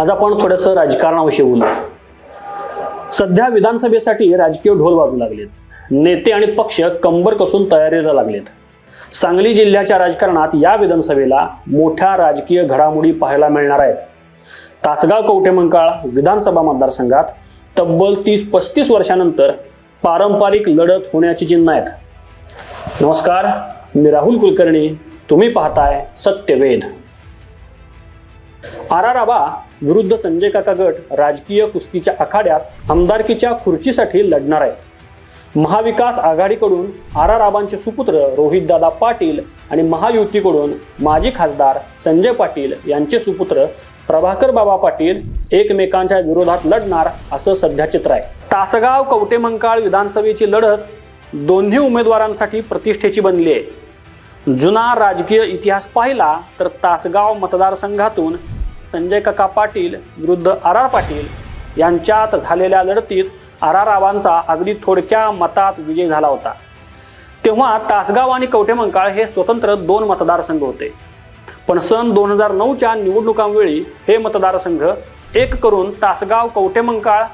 आज आपण थोडंसं राजकारणाविषयी बोलू. सध्या विधानसभेसाठी राजकीय ढोल वाजू लागलेत. नेते आणि पक्ष कंबर कसून तयारीला लागलेत. सांगली जिल्ह्याच्या राजकारणात या विधानसभेला मोठ्या राजकीय घडामोडी पाहायला मिळणार आहेत. तासगाव कवठेमंकाळ विधानसभा मतदारसंघात तब्बल तीस पस्तीस वर्षानंतर पारंपरिक लढत होण्याची चिन्ह आहेत. नमस्कार मी राहुल कुलकर्णी. तुम्ही पाहताय सत्यवेद आराराबा विरुद्ध संजय काका गट राजकीय कुस्तीच्या आखाड्यात आमदारकीच्या खुर्चीसाठी लढणार आहेत. महाविकास आघाडीकडून आर आर आबांचे सुपुत्र रोहितदादा पाटील आणि महायुतीकडून माजी खासदार संजय पाटील यांचे सुपुत्र प्रभाकर बाबा पाटील एकमेकांच्या विरोधात लढणार असं सध्या चित्र आहे. तासगाव कवटेमंकाळ विधानसभेची लढत दोन्ही उमेदवारांसाठी प्रतिष्ठेची बनली आहे. जुना राजकीय इतिहास पाहिला तर तासगाव मतदारसंघातून संजय काका पाटील विरुद्ध आर आर पाटील यांच्यात झालेल्या लढतीत आर आर रावांचा अगदी थोडक्या मतात विजय झाला होता. तेव्हा तासगाव आणि कवठेमंकाळ हे स्वतंत्र दोन मतदारसंघ होते. पण सन दोन हजार नऊच्या निवडणुकांवेळी हे मतदारसंघ एक करून तासगाव कवटेमंकाळ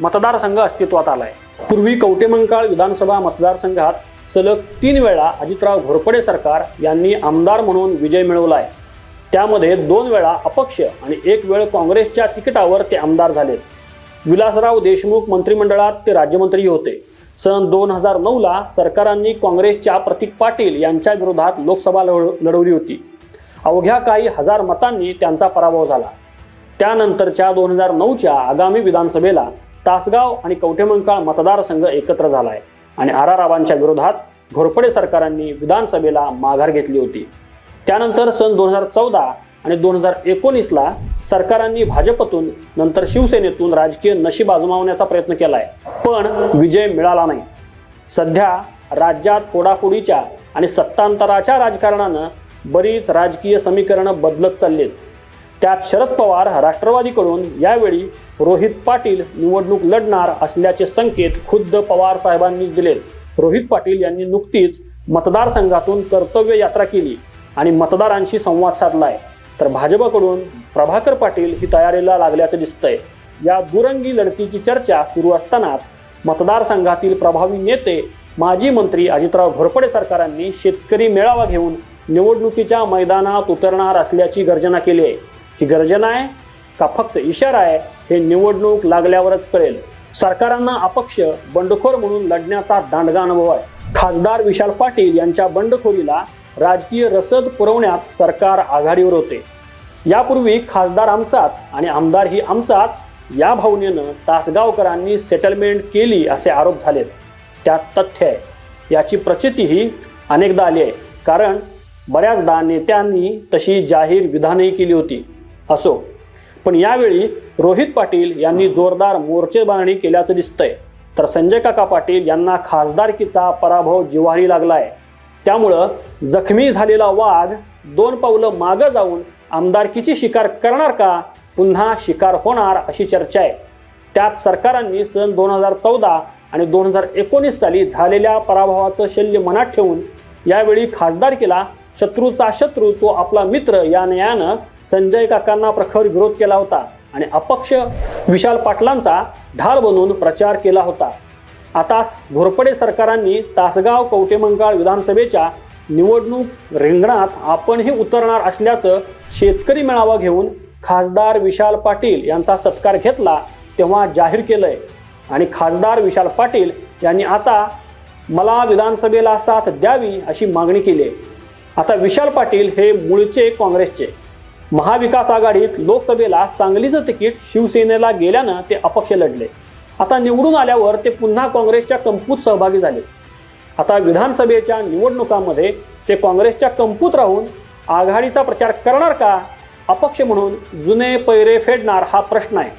मतदारसंघ अस्तित्वात आलाय. पूर्वी कवटेमंकाळ विधानसभा मतदारसंघात सलग तीन वेळा अजितराव घोरपडे सरकार यांनी आमदार म्हणून विजय मिळवला आहे त्यामध्ये दोन वेळा अपक्ष आणि एक वेळ काँग्रेसच्या तिकिटावर ते आमदार झाले. विलासराव देशमुख मंत्रिमंडळात ते राज्यमंत्री होते. सन दोन हजार नऊला सरकारांनी काँग्रेसच्या प्रतीक पाटील यांच्या विरोधात लोकसभा लढवली होती. अवघ्या काही हजार मतांनी त्यांचा पराभव झाला. त्यानंतरच्या दोन हजार नऊच्या आगामी विधानसभेला तासगाव आणि कवठेमंकाळ मतदारसंघ एकत्र झाला आहे आणि आरारावांच्या विरोधात घोरपडे सरकारांनी विधानसभेला माघार घेतली होती. त्यानंतर सन दोन हजार चौदा आणि दोन हजार एकोणीसला सरकारांनी भाजपतून नंतर शिवसेनेतून राजकीय नशीब आजमावण्याचा प्रयत्न केला आहे पण विजय मिळाला नाही. सध्या राज्यात फोडाफोडीच्या आणि सत्तांतराच्या राजकारणानं बरीच राजकीय समीकरणं बदलत चाललीत. त्यात शरद पवार राष्ट्रवादीकडून यावेळी रोहित पाटील निवडणूक लढणार असल्याचे संकेत खुद्द पवार साहेबांनीच दिलेत. रोहित पाटील यांनी नुकतीच मतदारसंघातून कर्तव्य यात्रा केली. आणि मतदारांशी संवाद साधलाय. तर भाजपकडून प्रभाकर पाटील ही तयारीला लागल्याचं दिसतंय. या दुरंगी लढतीची चर्चा सुरू असतानाच मतदारसंघातील प्रभावी नेते माजी मंत्री अजितराव घोरपडे सरकारांनी शेतकरी मेळावा घेऊन निवडणुकीच्या मैदानात उतरणार असल्याची गर्जना केली आहे. ही गर्जना आहे का फक्त इशारा आहे हे निवडणूक लागल्यावरच कळेल. सरकारांना अपक्ष बंडखोर म्हणून लढण्याचा दांडगा अनुभव आहे. खासदार विशाल पाटील यांच्या बंडखोरीला राजकीय रसद पुरवण्यात सरकार आघाडीवर होते. यापूर्वी खासदार आमचाच आणि आमदार ही आमचाच या भावनेनं तासगावकरांनी सेटलमेंट केली असे आरोप झालेत. त्यात तथ्य आहे. याची प्रचितीही अनेकदा आली आहे. कारण बऱ्याचदा नेत्यांनी तशी जाहीर विधानही केली होती. असो. पण यावेळी रोहित पाटील यांनी जोरदार मोर्चेबांधणी केल्याचं दिसतंय. तर संजय काका पाटील यांना खासदारकीचा पराभव जिव्हारी आहे त्यामुळं जखमी झालेला वाघ दोन पावलं मागं जाऊन आमदारकीची शिकार करणार का? पुन्हा शिकार होणार अशी चर्चा आहे. त्यात सरकारांनी सन दोन हजार चौदा आणि दोन हजार एकोणीस साली झालेल्या पराभवाचं शल्य मनात ठेवून यावेळी खासदारकीला शत्रूचा शत्रू तो आपला मित्र या न्यायानं संजय काकांना प्रखर विरोध केला होता आणि अपक्ष विशाल पाटलांचा ढाल बनून प्रचार केला होता. आता घोरपडे सरकारांनी तासगाव कवटेमंकाळ विधानसभेच्या निवडणूक रिंगणात आपणही उतरणार असल्याचं शेतकरी मेळावा घेऊन खासदार विशाल पाटील यांचा सत्कार घेतला तेव्हा जाहीर केलं आहे आणि खासदार विशाल पाटील यांनी आता मला विधानसभेला साथ द्यावी अशी मागणी केली आहे. आता विशाल पाटील हे मूळचे काँग्रेसचे. महाविकास आघाडीत लोकसभेला सांगलीचं तिकीट शिवसेनेला गेल्यानं ते अपक्ष लढले. आता निवडून आल्यावर ते पुन्हा काँग्रेसच्या कंपूत सहभागी झाले. आता विधानसभेच्या निवडणुकांमध्ये ते काँग्रेसच्या कंपूत राहून आघाडीचा प्रचार करणार का अपक्ष म्हणून जुने पैरे फेडणार हा प्रश्न आहे.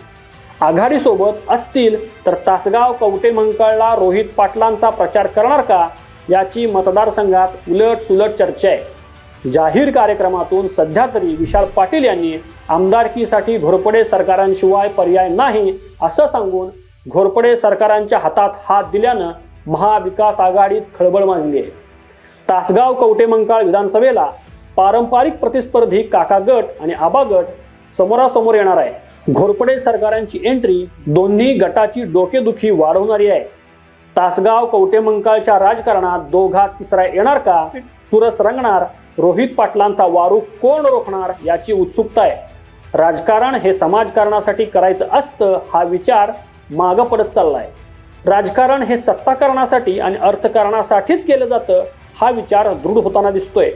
आघाडीसोबत असतील तर तासगाव कवटेमंकळला रोहित पाटलांचा प्रचार करणार का याची मतदारसंघात उलट सुलट चर्चा आहे. जाहीर कार्यक्रमातून सध्या तरी विशाल पाटील यांनी आमदारकीसाठी घोरपडे सरकारांशिवाय पर्याय नाही असं सांगून घोरपडे सरकारांच्या हातात हात दिल्यानं महाविकास आघाडीत खळबळ माजली आहे. तासगाव कवटेमंकाळ विधानसभेला पारंपरिक प्रतिस्पर्धी काका गट आणि आबा गट समोरासमोर येणार आहे. घोरपडे सरकारांची एंट्री दोन्ही गटाची डोकेदुखी वाढवणारी आहे. तासगाव कवटेमंकाळच्या राजकारणात दोघात तिसरा येणार का? चुरस रंगणार. रोहित पाटलांचा वारू कोण रोखणार याची उत्सुकता आहे. राजकारण हे समाजकारणासाठी करायचं असतं हा विचार मागं पडत चाललाय. राजकारण हे सत्ताकरणासाठी आणि अर्थकारणासाठीच केलं जातं हा विचार दृढ होताना दिसतोय.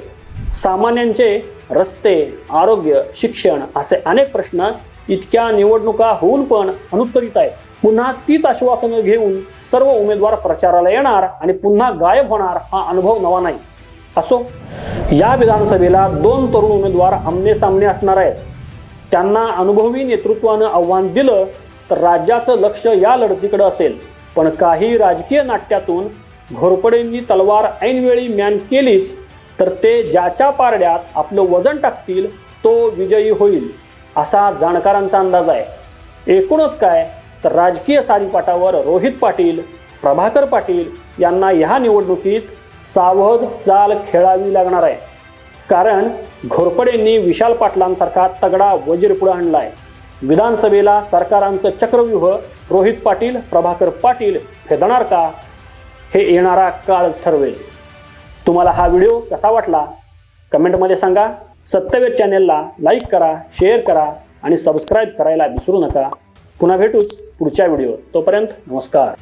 सामान्यांचे रस्ते आरोग्य शिक्षण असे अनेक प्रश्न इतक्या निवडणुका होऊन पण अनुत्तरित आहेत. पुन्हा तीच आश्वासनं घेऊन सर्व उमेदवार प्रचाराला येणार आणि पुन्हा गायब होणार हा अनुभव नवा नाही. असो या विधानसभेला दोन तरुण उमेदवार आमने सामने असणार आहेत. त्यांना अनुभवी नेतृत्वानं आव्हान दिलं तर राज्याचं लक्ष या लढतीकडे असेल. पण काही राजकीय नाट्यातून घोरपडेंनी तलवार ऐनवेळी म्यान केलीच तर ते ज्याच्या पारड्यात आपलं वजन टाकतील तो विजयी होईल असा जाणकारांचा अंदाज आहे. एकूणच काय तर राजकीय सारीपाटावर रोहित पाटील प्रभाकर पाटील यांना ह्या निवडणुकीत सावध चाल खेळावी लागणार आहे. कारण घोरपडेंनी विशाल पाटलांसारखा तगडा वजीर पुढे आहे विधानसभेला सरकारांचं चक्रव्यूह रोहित पाटील प्रभाकर पाटील फेदणार का? हे येणारा काळच ठरवेल. तुम्हाला हा व्हिडिओ कसा वाटला? कमेंटमध्ये सांगा. सत्यवेद चॅनेलला लाईक करा शेअर करा आणि सबस्क्राईब करायला विसरू नका. पुन्हा भेटूच पुढच्या व्हिडिओ तोपर्यंत नमस्कार.